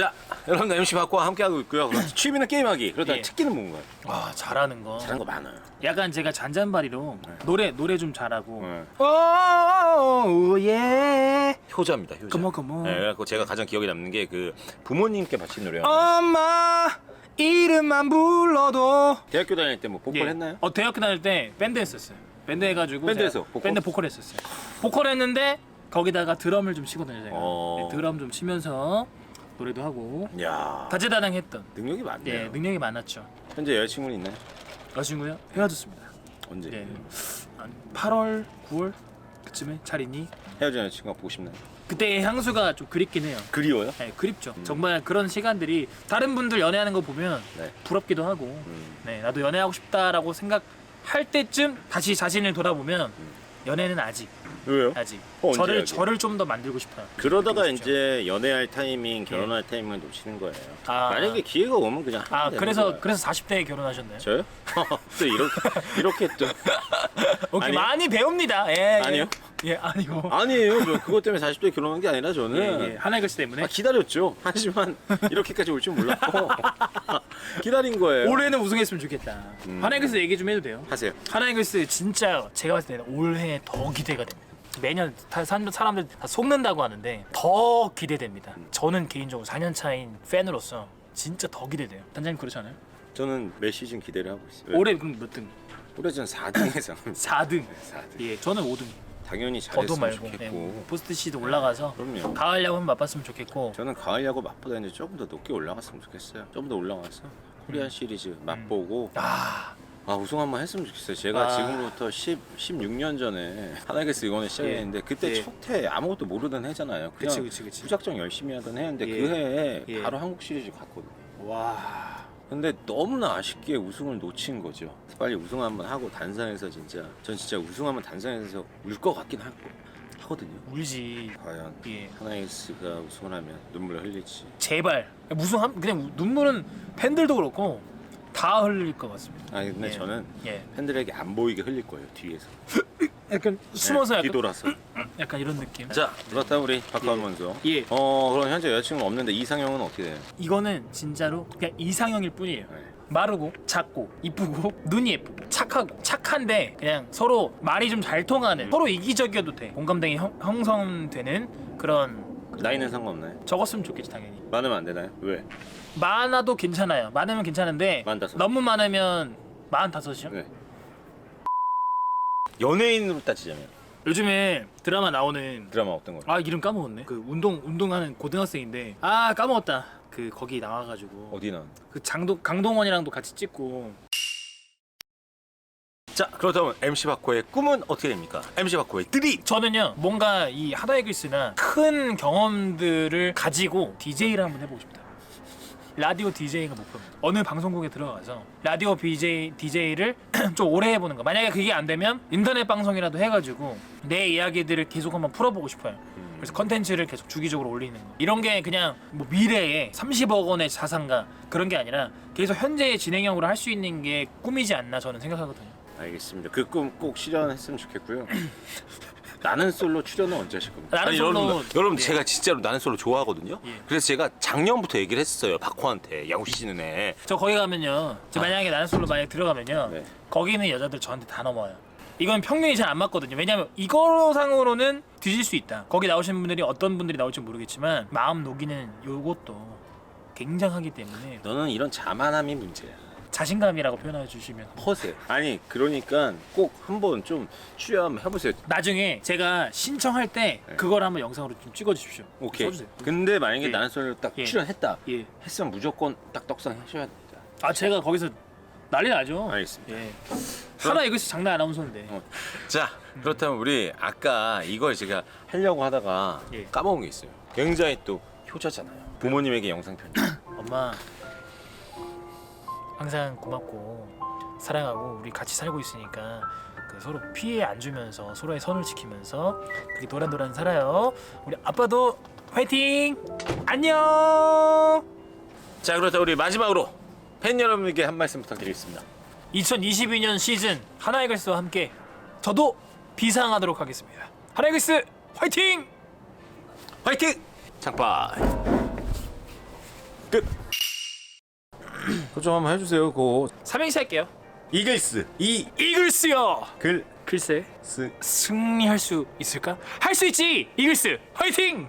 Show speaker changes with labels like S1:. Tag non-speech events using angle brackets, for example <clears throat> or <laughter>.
S1: 자, 여러분 MC 박과 함께하고 있고요. 취미는 게임하기. 그러다
S2: 예.
S1: 특기는 뭔가요?
S2: 아 잘하는 거.
S1: 잘한 거 많아요.
S2: 약간 제가 잔잔바리로 노래 노래 좀 잘하고.
S1: 네.
S2: 오예.
S1: 효자입니다. 효자.
S2: 그모, 그모.
S1: 네, 그래갖고 제가 가장 기억에 남는 게 그 부모님께 바친 노래요.
S2: 엄마 이름만 불러도.
S1: 대학교 다닐 때 뭐 보컬
S2: 예.
S1: 했나요?
S2: 어 대학교 다닐 때 밴드 했었어요. 밴드 해가지고
S1: 밴드에서
S2: 제가
S1: 보컬?
S2: 밴드 보컬 했었어요. 보컬 했는데 거기다가 드럼을 좀 치거든요 제가.
S1: 어.
S2: 네, 드럼 좀 치면서 노래도 하고
S1: 야
S2: 다재다능했던.
S1: 능력이 많네요.
S2: 예 능력이 많았죠.
S1: 현재 여자친구는 있나요?
S2: 여자친구요 헤어졌습니다.
S1: 언제?
S2: 예. 한 8월 9월 그쯤에 잘 있니?
S1: 헤어진 여자친구가 보고 싶나요?
S2: 그때 향수가 좀 그립긴 해요.
S1: 그리워요?
S2: 네, 그립죠. 정말 그런 시간들이 다른 분들 연애하는 거 보면
S1: 네.
S2: 부럽기도 하고,
S1: 음.
S2: 네, 나도 연애하고 싶다라고 생각할 때쯤 다시 자신을 돌아보면
S1: 음.
S2: 연애는 아직,
S1: 왜요?
S2: 아직.
S1: 어, 언제
S2: 저를
S1: 하게?
S2: 저를 좀 더 만들고 싶어요.
S1: 그러다가
S2: 싶죠.
S1: 이제 연애할 타이밍, 결혼할 타이밍을 놓치는 거예요.
S2: 아.
S1: 만약에 기회가 오면 그냥 하면
S2: 아,
S1: 되는
S2: 그래서
S1: 거예요.
S2: 그래서 40대에 결혼하셨나요?
S1: 저요? <laughs> 또 이렇게 이렇게 또 <laughs>
S2: 오케이,
S1: 아니요.
S2: 많이 배웁니다. 예, 예.
S1: 아니요.
S2: 예, 아니고.
S1: 아니에요. 저 그것 때문에 40대 결혼한 게 아니라
S2: 예,
S1: 저는
S2: 예. 하나의 글씨 때문에.
S1: 아, 기다렸죠. 하지만 <laughs> 이렇게까지 올 줄 몰랐고 기다린 거예요.
S2: 올해는 우승했으면 좋겠다.
S1: 음.
S2: 하나의 글씨 얘기 좀 해도 돼요?
S1: 하세요.
S2: 하나의 글씨 진짜 제가 봤을 때는 올해 더 기대가 됩니다. 매년 다 사- 사람들 다 속는다고 하는데 더 기대됩니다. 저는 개인적으로 4년 차인 팬으로서 진짜 더 기대돼요. 단장님 그렇지 않아요?
S1: 저는 매 시즌 기대를 하고 있어요.
S2: 올해 그럼 몇 등?
S1: 올해 전 4등에서
S2: 4등.
S1: 4등.
S2: 예, 저는 5등.
S1: 당연히
S2: 더도
S1: 잘했으면
S2: 말고
S1: 좋겠고.
S2: 네, 포스트 시드 올라가서
S1: 그럼요.
S2: 가을 야구 한번 맛봤으면 좋겠고.
S1: 저는 가을 야구 맛보다 이제 조금 더 높게 올라갔으면 좋겠어요. 조금 더 올라가서 코리안
S2: 음.
S1: 시리즈 맛보고
S2: 아,
S1: 아 우승 한번 했으면 좋겠어요. 제가
S2: 아.
S1: 지금부터 10, 16년 전에 하나게스 이번에 시작했는데 그때
S2: 예.
S1: 첫해 아무것도 모르던 해잖아요. 그냥
S2: 그치, 그치, 그치.
S1: 무작정 열심히 하던 해였는데
S2: 예.
S1: 그 해에
S2: 예.
S1: 바로 한국 시리즈 갔거든요.
S2: 와.
S1: 근데 너무나 아쉽게 우승을 놓친 거죠. 빨리 우승 한번 하고 단상에서 진짜 전 진짜 우승 한번 단상에서 울 것 같긴 하고 하거든요.
S2: 울지.
S1: 과연
S2: 예.
S1: 하나이스가 우승을 하면 눈물을 흘릴지.
S2: 제발. 무슨 한 그냥 우- 눈물은 팬들도 그렇고 다 흘릴 것 같습니다.
S1: 아니 근데
S2: 예.
S1: 저는
S2: 예.
S1: 팬들에게 안 보이게 흘릴 거예요 뒤에서. <laughs>
S2: 약간 숨어서
S1: 네,
S2: 약간,
S1: 뒤돌아서. <clears throat>
S2: 약간 이런 느낌.
S1: 자 그렇다면 우리 박가원 선수.
S2: 예.
S1: 어 그럼 현재 여자친구 없는데 이상형은 어떻게 돼요?
S2: 이거는 진짜로 그냥 이상형일 뿐이에요.
S1: 네.
S2: 마르고 작고 이쁘고 눈이 예쁘고 착하고 착한데 그냥 서로 말이 좀 잘 통하는 서로 이기적이어도 돼 공감대가 형, 형성되는 그런
S1: 나이는 상관없나요?
S2: 적었으면 좋겠지 당연히
S1: 많으면 안 되나요? 왜?
S2: 많아도 괜찮아요 많으면 괜찮은데
S1: 많다섯.
S2: 너무 많으면 마흔 다섯이요?
S1: 네. 연예인으로 따지자면
S2: 요즘에 드라마 나오는
S1: 드라마 어떤 거?
S2: 아 이름 까먹었네 그 운동 운동하는 고등학생인데 아 까먹었다 그 거기 나와가지고
S1: 어디 나?
S2: 그 장동 강동원이랑도 같이 찍고
S1: 자 그렇다면 MC 바코의 꿈은 어떻게 됩니까? MC 바코의 드립.
S2: 저는요 뭔가 이 하다이글스나 큰 경험들을 가지고 DJ를 한번 해보고 싶다. 라디오 DJ가 목표입니다. 어느 방송국에 들어가서 라디오 BJ, DJ를 <clears throat> 좀 오래 해보는 거. 만약에 그게 안 되면 인터넷 방송이라도 해가지고 내 이야기들을 계속 한번 풀어보고 싶어요. 그래서 컨텐츠를 계속 주기적으로 올리는 거. 이런 게 그냥 뭐 미래에 30억 원의 자산가 그런 게 아니라 계속 현재의 진행형으로 할 수 있는 게 꿈이지 않나 저는 생각하거든요.
S1: 알겠습니다. 그 꿈 꼭 실현했으면 좋겠고요. <clears throat> 나는 솔로 출연은 언제 하실 겁니까?
S2: 나는 솔로-
S1: 여러분, 여러분
S2: 예.
S1: 제가 진짜로 나는 솔로 좋아하거든요.
S2: 예.
S1: 그래서 제가 작년부터 얘기를 했어요. 박호한테 야구 시즌에
S2: 저 거기 가면요. 저 만약에 나는 솔로 만약에 들어가면요.
S1: 네.
S2: 거기 있는 여자들 저한테 다 넘어요. 이건 평균이 잘 안 맞거든요. 왜냐면 이거상으로는 뒤질 수 있다. 거기 나오신 분들이 어떤 분들이 나올지 모르겠지만 마음 녹이는 요것도 굉장하기 때문에
S1: 너는 이런 자만함이 문제야.
S2: 자신감이라고 표현해 주시면
S1: 허세. 아니 그러니까 꼭 한번 좀 출연 해보세요.
S2: 나중에 제가 신청할 때
S1: 네.
S2: 그걸 한번 영상으로 좀 찍어 주십시오.
S1: 오케이.
S2: 써주세요.
S1: 근데 만약에
S2: 예.
S1: 나는 솔로 딱
S2: 예.
S1: 출연했다.
S2: 예.
S1: 했으면 무조건 딱 떡상 하셔야 됩니다.
S2: 아 제가 거기서 난리 나죠.
S1: 알겠습니다.
S2: 예. 하나 이것이 장난 아나운서인데.
S1: 어. 자 그렇다면 우리 아까 이걸 제가 하려고 하다가
S2: 예.
S1: 까먹은 게 있어요. 굉장히 또 효자잖아요. 부모님에게 영상 편지. <clears throat>
S2: 엄마 항상 고맙고 사랑하고 우리 같이 살고 있으니까 그 서로 피해 안 주면서 서로의 선을 지키면서 그렇게 노란노란 살아요. 우리 아빠도 화이팅! 안녕!
S1: 자 그렇다 우리 마지막으로 팬 여러분에게 한 말씀 부탁드리겠습니다.
S2: 2022년 시즌 하나의 글스와 함께 저도 비상하도록 하겠습니다. 하나의 글스 화이팅!
S1: 화이팅! 장빠. 끝. 그좀 한번 해주세요. 고
S2: 삼행시 할게요.
S1: 이글스
S2: 이글스요.
S1: 이글스
S2: 글쎄 승리할 수 있을까? 할 수 있지. 이글스 화이팅!